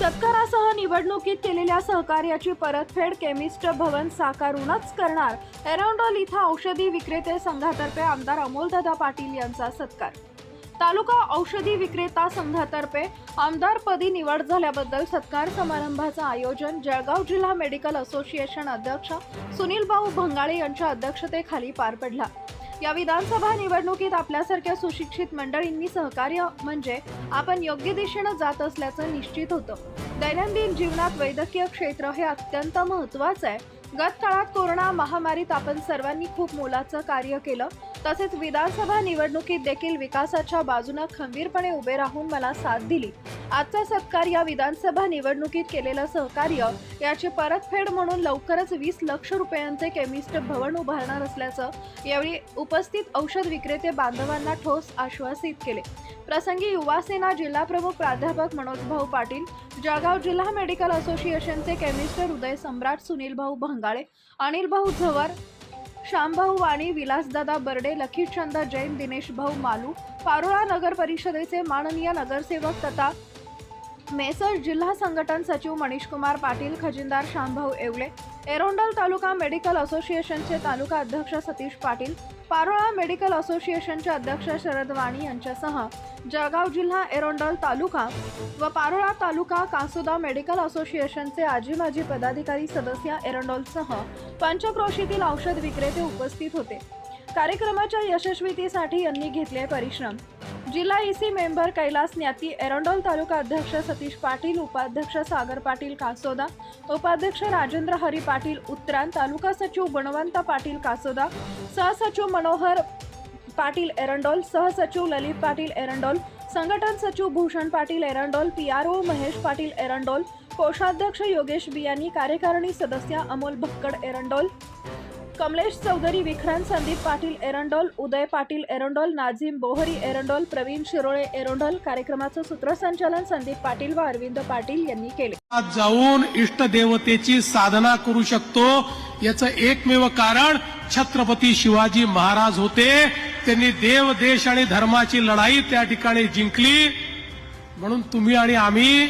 सत्कारासह निवडणुकीत केलेल्या सहकार्याची परतफेड केमिस्ट भवन साकारूनच करणार. एरंडोल इथं औषधी विक्रेते संघातर्फे आमदार अमोलदादा पाटील यांचा सत्कार. तालुका औषधी विक्रेता संघातर्फे आमदारपदी निवड झाल्याबद्दल सत्कार समारंभाचं आयोजन जळगाव जिल्हा मेडिकल असोसिएशन अध्यक्ष सुनील भाऊ भंगाळे यांच्या अध्यक्षतेखाली पार पडला. या विधानसभा निवडणुकीत आपल्यासारख्या सुशिक्षित मंडळींनी सहकार्य म्हणजे आपण योग्य दिशेनं जात असल्याचं निश्चित होतं. दैनंदिन जीवनात वैद्यकीय क्षेत्र हे अत्यंत महत्त्वाचं आहे. गत काळात कोरोना महामारीत आपण सर्वांनी खूप मोलाचं कार्य केलं. तसेच विधानसभा निवडणुकीत देखील विकासाच्या बाजूनं खंबीरपणे उभे राहून मला साथ दिली. आजचा सत्कार या विधानसभा निवडणुकीत केलेलं सहकार्य याची परतफेड म्हणून लवकरच वीस लक्ष रुपयांचे केमिस्ट भवन उभारणार असल्याचं यावेळी उपस्थित औषध विक्रेते बांधवांना ठोस आश्वासित केले. प्रसंगी युवासेना जिल्हाप्रमुख प्राध्यापक मनोजभाऊ पाटील जळगाव जिल्हा मेडिकल असोसिएशनचे केमिस्ट हृदय सम्राट सुनील भाऊ भंगाळे अनिल भाऊ झवर श्यामभाऊ वाणी विलासदादा बर्डे लखीचंद जैन दिनेश भाऊ मालू पारोळा नगर परिषदेचे माननीय नगरसेवक तथा मेसर जिल्हा संघटन सचिव मनीषकुमार पाटील खजिनदार शामभाऊ येवले एरोंडल तालुका मेडिकल असोसिएशनचे तालुका अध्यक्ष सतीश पाटील पारोळा मेडिकल असोसिएशनचे अध्यक्ष शरद वाणी यांच्यासह जळगाव जिल्हा एरोंडल तालुका व पारोळा तालुका कासोदा मेडिकल असोसिएशनचे आजी माजी पदाधिकारी सदस्य एरोंडोलसह पंचक्रोशीतील औषध विक्रेते उपस्थित होते. कार्यक्रमाच्या यशस्वीतीसाठी यांनी घेतले परिश्रम. जिल्हा ईसी मेंबर कैलास न्याती एरंडोल तालुका अध्यक्ष सतीश पाटील उपाध्यक्ष सागर पाटील कासोदा उपाध्यक्ष राजेंद्र हरी पाटील उत्तरान तालुका सचिव गुणवंत पाटील कासोदा सहसचिव मनोहर पाटील एरंडोल सहसचिव ललित पाटील एरंडोल संघटन सचिव भूषण पाटील एरंडोल ओ महेश पाटील एरंडोल कोषाध्यक्ष योगेश बियानी कार्यकारिणी सदस्य अमोल भक्कड एरंडोल कमलेश चौधरी विक्रांत संदीप पाटील एरंडोल उदय पाटील एरंडोल नाझीम बोहरी एरंडोल प्रवीण शिरोळे एरंडोल कार्यक्रमाचं सूत्रसंचालन संदीप पाटील व अरविंद पाटील यांनी केले. जाऊन इष्ट देवतेची साधना करू शकतो. याचं एकमेव कारण छत्रपती शिवाजी महाराज होते. त्यांनी देव देश आणि धर्माची लढाई त्या ठिकाणी जिंकली. म्हणून तुम्ही आणि आम्ही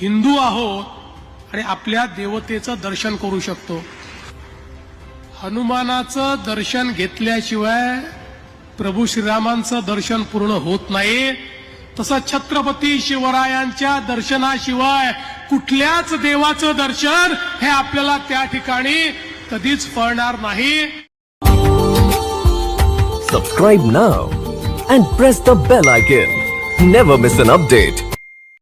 हिंदू आहोत आणि आपल्या देवतेचं दर्शन करू शकतो. हनुमानाचं दर्शन घेतल्याशिवाय प्रभू श्रीरामांचं दर्शन पूर्ण होत नाही. तसं छत्रपती शिवरायांच्या दर्शनाशिवाय कुठल्याच देवाचं दर्शन हे आपल्याला त्या ठिकाणी कधीच फळणार नाही. Subscribe now and press the bell icon never miss an update